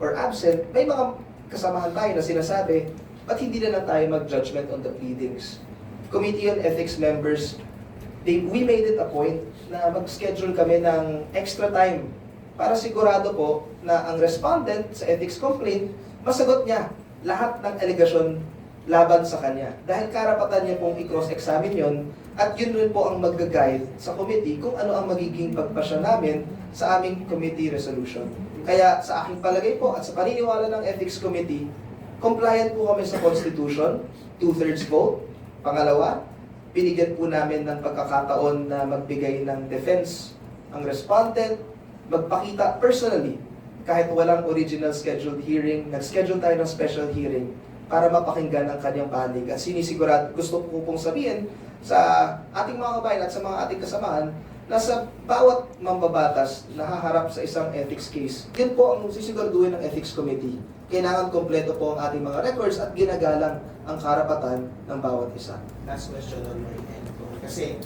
or absent, may mga kasamahan tayo na sinasabi, ba't hindi na lang tayo mag-judgment on the pleadings? Committee on Ethics members, they, we made it a point na mag-schedule kami ng extra time para sigurado po na ang respondent sa ethics complaint, masagot niya lahat ng alegasyon laban sa kanya. Dahil karapatan niya pong i-cross-examine yon at yun rin po ang mag-guide sa committee kung ano ang magiging pagpasya namin sa aming committee resolution. Kaya sa aking palagay po at sa paniniwala ng Ethics Committee, compliant po kami sa Constitution, two-thirds vote. Pangalawa, binigyan po namin ng pagkakataon na magbigay ng defense ang respondent, magpakita personally kahit walang original scheduled hearing, nag-schedule tayo ng special hearing para mapakinggan ang kanyang panig. At sinisigurado, gusto ko pong sabihin sa ating mga kabayan at sa mga ating kasamahan na sa bawat mambabatas na haharap sa isang ethics case, yun po ang sisiguraduhin ng Ethics Committee. Kailangan kompleto po ang ating mga records at ginagalang ang karapatan ng bawat isa. last question on my end. Kasi